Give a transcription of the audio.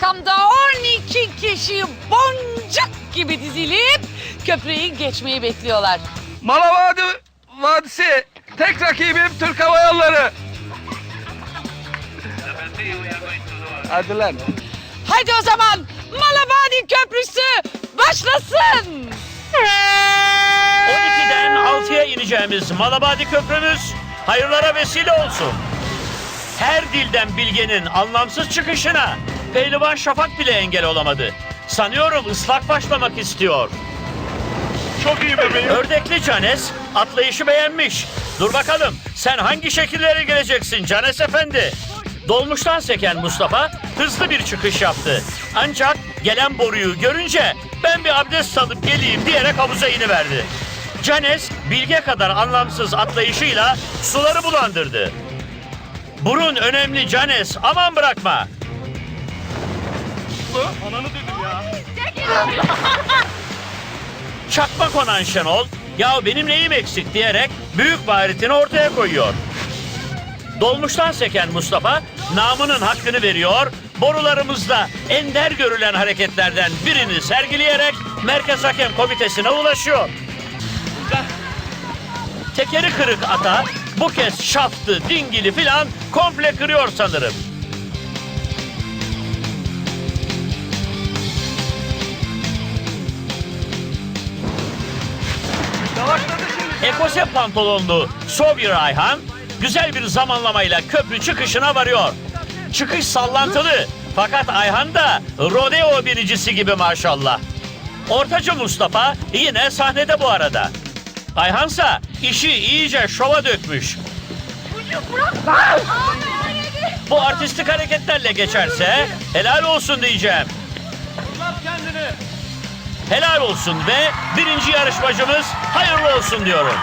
arkamda 12 kişi boncuk gibi dizilip köprüyü geçmeyi bekliyorlar. Malavadi Vadisi tek rakibim Türk Hava Yolları. Hadi lan. Haydi o zaman Malabadi Köprüsü başlasın. 12'den 6'ya ineceğimiz Malabadi Köprümüz hayırlara vesile olsun. Her dilden bilgenin anlamsız çıkışına Pehlivan Şafak bile engel olamadı. Sanıyorum ıslak başlamak istiyor. Çok iyi bebeğim. Ördekli Canes atlayışı beğenmiş. Dur bakalım sen hangi şekillere geleceksin Canes Efendi? Dolmuştan seken Mustafa hızlı bir çıkış yaptı. Ancak gelen boruyu görünce ben bir abdest alıp geleyim diyerek havuza iniverdi. Canes bilge kadar anlamsız atlayışıyla suları bulandırdı. Burun önemli Canes aman bırakma. Ananı dedim ya. Çakma konan Şenol, ya benim neyim eksik diyerek büyük baharetini ortaya koyuyor. Dolmuştan seken Mustafa, namının hakkını veriyor, borularımızda ender görülen hareketlerden birini sergileyerek Merkez Hakem Komitesi'ne ulaşıyor. Tekeri kırık ata bu kez şaftı, dingili filan komple kırıyor sanırım. Ekose pantolonlu Sovyer Ayhan güzel bir zamanlamayla köprü çıkışına varıyor. Çıkış sallantılı fakat Ayhan da rodeo binicisi gibi maşallah. Ortacı Mustafa yine sahnede bu arada. Ayhansa işi iyice şova dökmüş. Bu artistik hareketlerle geçerse helal olsun diyeceğim. Helal olsun ve birinci yarışmacımız hayırlı olsun diyorum.